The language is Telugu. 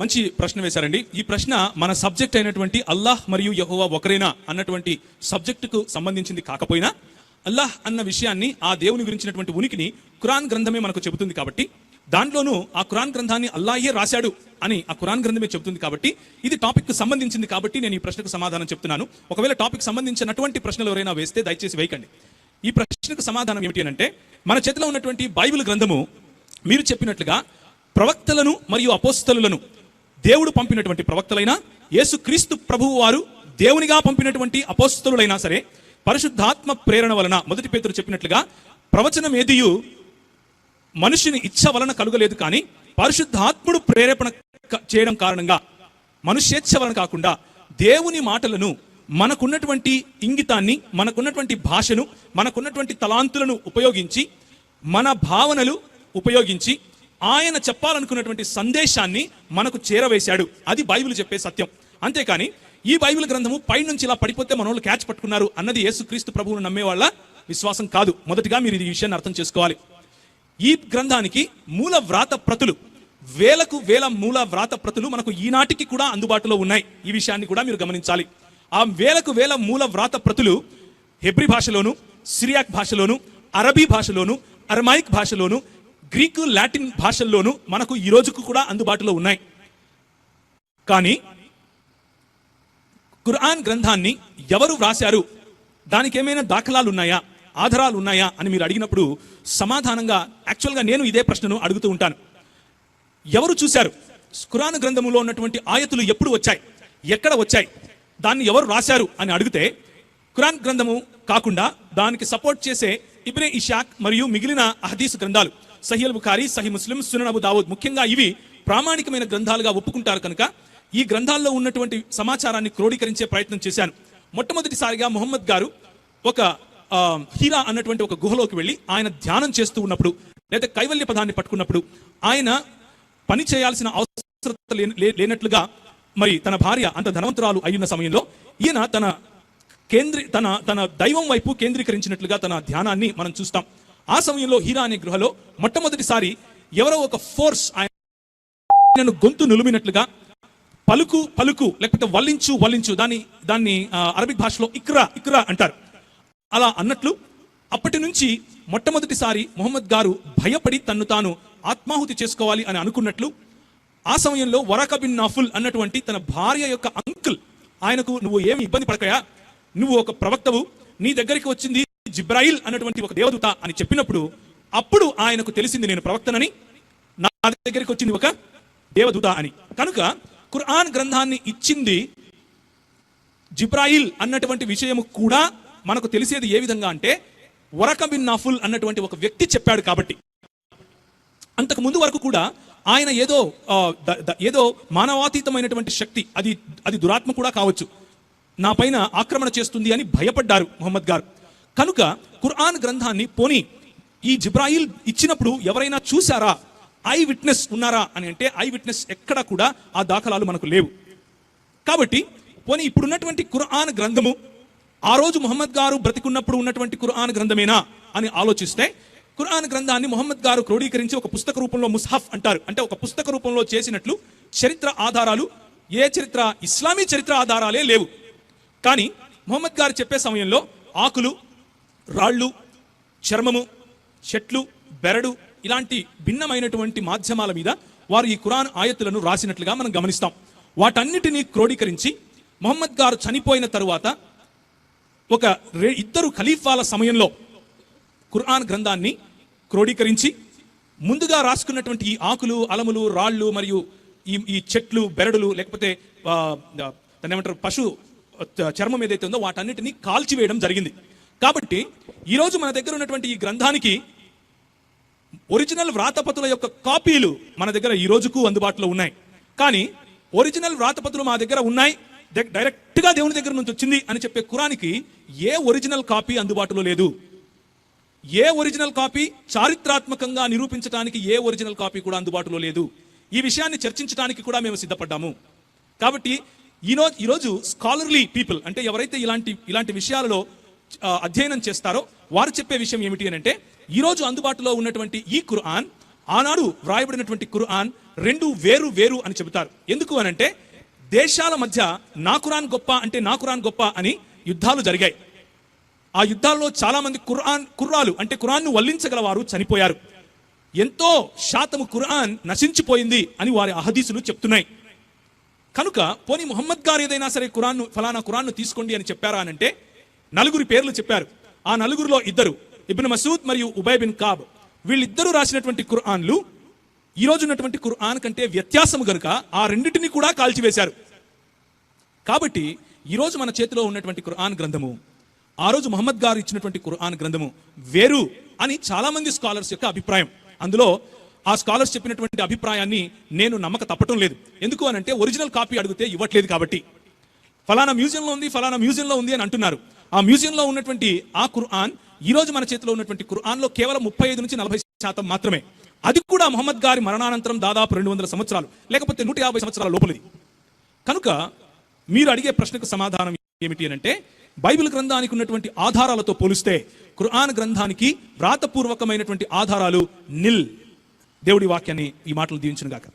మంచి ప్రశ్న వేశారండి. ఈ ప్రశ్న మన సబ్జెక్ట్ అయినటువంటి అల్లాహ్ మరియు యహోవా ఒకరేనా అన్నటువంటి సబ్జెక్టుకు సంబంధించింది కాకపోయినా అల్లాహ్ అన్న విషయాన్ని ఆ దేవుని గురించినటువంటి ఉనికిని ఖురాన్ గ్రంథమే మనకు చెబుతుంది కాబట్టి దాంట్లోనూ ఆ ఖురాన్ గ్రంథాన్ని అల్లాహే రాశాడు అని ఆ ఖురాన్ గ్రంథమే చెబుతుంది కాబట్టి ఇది టాపిక్కు సంబంధించింది కాబట్టి నేను ఈ ప్రశ్నకు సమాధానం చెప్తున్నాను. ఒకవేళ టాపిక్ సంబంధించినటువంటి ప్రశ్నలు ఎవరైనా వేస్తే దయచేసి వేయకండి. ఈ ప్రశ్నకు సమాధానం ఏమిటి అంటే మన చేతిలో ఉన్నటువంటి బైబిల్ గ్రంథము మీరు చెప్పినట్లుగా ప్రవక్తలను మరియు అపోస్తలను దేవుడు పంపినటువంటి ప్రవక్తలైనా యేసుక్రీస్తు ప్రభువు వారు దేవునిగా పంపినటువంటి అపోస్తులైనా సరే పరిశుద్ధాత్మ ప్రేరణ వలన మొదటి పేతురు చెప్పినట్లుగా ప్రవచనం ఏదియు మనుషుని ఇచ్చ వలన కలుగలేదు కానీ పరిశుద్ధాత్ముడు ప్రేరేపణ చేయడం కారణంగా మనుష్యేచ్ఛ వలన కాకుండా దేవుని మాటలను మనకున్నటువంటి ఇంగితాన్ని మనకున్నటువంటి భాషను మనకున్నటువంటి తలాంతులను ఉపయోగించి మన భావనలు ఉపయోగించి ఆయన చెప్పాలనుకున్నటువంటి సందేశాన్ని మనకు చేరవేశాడు. అది బైబిల్ చెప్పే సత్యం. అంతేకాని ఈ బైబిల్ గ్రంథము పైనుంచి ఇలా పడిపోతే మన క్యాచ్ పట్టుకున్నారు అన్నది యేసుక్రీస్తు ప్రభువును నమ్మే వాళ్ళ విశ్వాసం కాదు. మొదటిగా మీరు ఈ విషయాన్ని అర్థం చేసుకోవాలి. ఈ గ్రంథానికి మూల వ్రాత ప్రతులు వేలకు వేల మూల వ్రాత ప్రతులు మనకు ఈనాటికి కూడా అందుబాటులో ఉన్నాయి. ఈ విషయాన్ని కూడా మీరు గమనించాలి. ఆ వేలకు వేల మూల వ్రాత ప్రతులు హెబ్రి భాషలోను సిరియాక్ భాషలోను అరబీ భాషలోను అర్మాయిక్ భాషలోను గ్రీకు లాటిన్ భాషల్లోనూ మనకు ఈ రోజుకు కూడా అందుబాటులో ఉన్నాయి. కానీ ఖురాన్ గ్రంథాన్ని ఎవరు వ్రాశారు? దానికి ఏమైనా దాఖలాలు ఉన్నాయా ఆధారాలు ఉన్నాయా అని మీరు అడిగినప్పుడు సమాధానంగా యాక్చువల్గా నేను ఇదే ప్రశ్నను అడుగుతూ ఉంటాను. ఎవరు చూశారు? ఖురాన్ గ్రంథములో ఉన్నటువంటి ఆయతులు ఎప్పుడు వచ్చాయి? ఎక్కడ వచ్చాయి? దాన్ని ఎవరు రాశారు అని అడిగితే ఖురాన్ గ్రంథము కాకుండా దానికి సపోర్ట్ చేసే ఇబ్నే ఇషాక్ మరియు మిగిలిన అహదీస్ గ్రంథాలు. Sahih Bukhari Sahih Muslim Sunan Abu Dawud ముఖ్యంగా ఇవి ప్రామాణికమైన గ్రంథాలుగా ఒప్పుకుంటారు కనుక ఈ గ్రంథాల్లో ఉన్నటువంటి సమాచారాన్ని క్రోడీకరించే ప్రయత్నం చేశాను. మొట్టమొదటిసారిగా మొహమ్మద్ గారు ఒక హీరా అన్నటువంటి ఒక గుహలోకి వెళ్ళి ఆయన ధ్యానం చేస్తూ ఉన్నప్పుడు లేదా కైవల్య పదాన్ని పట్టుకున్నప్పుడు ఆయన పని చేయాల్సిన అవసరత లేనట్లుగా మరి తన భార్య అంత ధనవంతురాలు అయిన సమయంలో ఈయన తన కేంద్రీ తన తన దైవం వైపు కేంద్రీకరించినట్లుగా తన ధ్యానాన్ని మనం చూస్తాం. ఆ సమయంలో హీరా అనే గృహలో మొట్టమొదటిసారి ఎవరో ఒక ఫోర్స్ ఆయనను గొంతు నులిమినట్లుగా పలుకు పలుకు లేకపోతే వల్లించు వల్లించు దాన్ని దాన్ని అరబిక్ భాషలో ఇక్రా ఇక్రా అంటారు. అలా అన్నట్లు అప్పటి నుంచి మొట్టమొదటిసారి మొహమ్మద్ గారు భయపడి తన్ను తాను ఆత్మాహుతి చేసుకోవాలి అని అనుకున్నట్లు ఆ సమయంలో వరక బిన్ నాఫుల్ అన్నటువంటి తన భార్య యొక్క అంకుల్ ఆయనకు నువ్వు ఏమి ఇబ్బంది పడకయా? నువ్వు ఒక ప్రవక్తవు. నీ దగ్గరికి వచ్చింది జిబ్రాయిల్ అన్నటువంటి ఒక దేవదూత అని చెప్పినప్పుడు అప్పుడు ఆయనకు తెలిసింది నేను ప్రవక్తనని నా దగ్గరికి వచ్చింది ఒక దేవదూత అని. కనుక ఖురాన్ గ్రంథాన్ని ఇచ్చింది జిబ్రాయిల్ అన్నటువంటి విషయము కూడా మనకు తెలిసేది ఏ విధంగా అంటే వరక బిన్ నాఫుల్ అన్నటువంటి ఒక వ్యక్తి చెప్పాడు కాబట్టి. అంతకు ముందు వరకు కూడా ఆయన ఏదో ఏదో మానవాతీతమైనటువంటి శక్తి అది అది దురాత్మ కూడా కావచ్చు నా పైన ఆక్రమణ చేస్తుంది అని భయపడ్డారు మొహమ్మద్ గారు. కనుక ఖురాన్ గ్రంథాన్ని పోని ఈ జిబ్రాయిల్ ఇచ్చినప్పుడు ఎవరైనా చూసారా ఐ విట్నెస్ ఉన్నారా? అని అంటే ఐ విట్నెస్ ఎక్కడ కూడా ఆ దాఖలాలు మనకు లేవు. కాబట్టి పోనీ ఇప్పుడున్నటువంటి ఖురాన్ గ్రంథము ఆ రోజు ముహమ్మద్ గారు బ్రతికున్నప్పుడు ఉన్నటువంటి ఖురాన్ గ్రంథమేనా అని ఆలోచిస్తే ఖురాన్ గ్రంథాన్ని ముహమ్మద్ గారు క్రోడీకరించి ఒక పుస్తక రూపంలో ముస్హఫ్ అంటారు. అంటే ఒక పుస్తక రూపంలో చేసినట్లు చరిత్ర ఆధారాలు ఏ చరిత్ర? ఇస్లామీ చరిత్ర ఆధారాలే లేవు. కానీ ముహమ్మద్ గారు చెప్పే సమయంలో ఆకులు రాళ్ళు చర్మము చెట్లు బెరడు ఇలాంటి భిన్నమైనటువంటి మాధ్యమాల మీద వారు ఈ కురాన్ ఆయతులను రాసినట్లుగా మనం గమనిస్తాం. వాటన్నిటినీ క్రోడీకరించి మొహమ్మద్ గారు చనిపోయిన తరువాత ఒక రె- ఇద్దరు ఖలీఫాల సమయంలో ఖురాన్ గ్రంథాన్ని క్రోడీకరించి ముందుగా రాసుకున్నటువంటి ఈ ఆకులు అలములు రాళ్ళు మరియు ఈ ఈ చెట్లు బెరడులు లేకపోతే దాన్ని ఏమంటారు పశు చర్మం ఏదైతే ఉందో వాటన్నిటిని కాల్చివేయడం జరిగింది. కాబట్టి ఈరోజు మన దగ్గర ఉన్నటువంటి ఈ గ్రంథానికి ఒరిజినల్ వ్రాతపతుల యొక్క కాపీలు మన దగ్గర ఈ రోజుకు అందుబాటులో ఉన్నాయి. కానీ ఒరిజినల్ వ్రాతపతులు మా దగ్గర ఉన్నాయి. డైరెక్ట్గా దేవుని దగ్గర నుంచి వచ్చింది అని చెప్పే కురానికి ఏ ఒరిజినల్ కాపీ అందుబాటులో లేదు. ఏ ఒరిజినల్ కాపీ చారిత్రాత్మకంగా నిరూపించడానికి ఏ ఒరిజినల్ కాపీ కూడా అందుబాటులో లేదు. ఈ విషయాన్ని చర్చించడానికి కూడా మేము సిద్ధపడ్డాము. కాబట్టి ఈరోజు ఈరోజు స్కాలర్లీ పీపుల్ అంటే ఎవరైతే ఇలాంటి ఇలాంటి విషయాలలో అధ్యయనం చేస్తారో వారు చెప్పే విషయం ఏమిటి అని అంటే ఈరోజు అందుబాటులో ఉన్నటువంటి ఈ ఖురాన్ ఆనాడు వ్రాయబడినటువంటి ఖురాన్ రెండు వేరు వేరు అని చెబుతారు. ఎందుకు అని అంటే దేశాల మధ్య నా ఖురాన్ గొప్ప అంటే నా ఖురాన్ గొప్ప అని యుద్ధాలు జరిగాయి. ఆ యుద్ధాల్లో చాలా మంది ఖురాన్ కుర్రాలు అంటే ఖురాన్ను వల్లించగలవారు చనిపోయారు. ఎంతో శాతము ఖురాన్ నశించిపోయింది అని వారి అహదీసులు చెప్తున్నాయి. కనుక పోనీ ముహమ్మద్ గారు ఏదైనా సరే ఖురాన్ను ఫలానా ఖురాన్ను తీసుకోండి అని చెప్పారా అనంటే నలుగురి పేర్లు చెప్పారు. ఆ నలుగురిలో ఇద్దరు ఇబ్న్ మసూద్ మరియు ఉబై బిన్ కాబ్. వీళ్ళిద్దరూ రాసినటువంటి కుర్ఆన్లు ఈ రోజు ఉన్నటువంటి ఖురాన్ కంటే వ్యత్యాసము గనుక ఆ రెండింటిని కూడా కాల్చివేశారు. కాబట్టి ఈరోజు మన చేతిలో ఉన్నటువంటి కుర్ఆన్ గ్రంథము ఆ రోజు మహమ్మద్ గారు ఇచ్చినటువంటి కుర్ఆన్ గ్రంథము వేరు అని చాలా మంది స్కాలర్స్ యొక్క అభిప్రాయం. అందులో ఆ స్కాలర్స్ చెప్పినటువంటి అభిప్రాయాన్ని నేను నమ్మక తప్పటం లేదు. ఎందుకు అనంటే ఒరిజినల్ కాపీ అడిగితే ఇవ్వట్లేదు కాబట్టి. ఫలానా మ్యూజియంలో ఉంది ఫలానా మ్యూజియంలో ఉంది అని అంటున్నారు. ఆ మ్యూజియంలో ఉన్నటువంటి ఆ ఖురాన్ ఈ రోజు మన చేతిలో ఉన్నటువంటి ఖురాన్లో కేవలం ముప్పై ఐదు నుంచి నలభై శాతం మాత్రమే. అది కూడా మహమ్మద్ గారి మరణానంతరం దాదాపు రెండు వందల సంవత్సరాలు లేకపోతే నూట యాభై సంవత్సరాల లోపలిది. కనుక మీరు అడిగే ప్రశ్నకు సమాధానం ఏమిటి అంటే బైబిల్ గ్రంథానికి ఉన్నటువంటి ఆధారాలతో పోలిస్తే ఖురాన్ గ్రంథానికి వ్రాతపూర్వకమైనటువంటి ఆధారాలు నిల్. దేవుడి వాక్యాన్ని ఈ మాటలు దీవించును గాక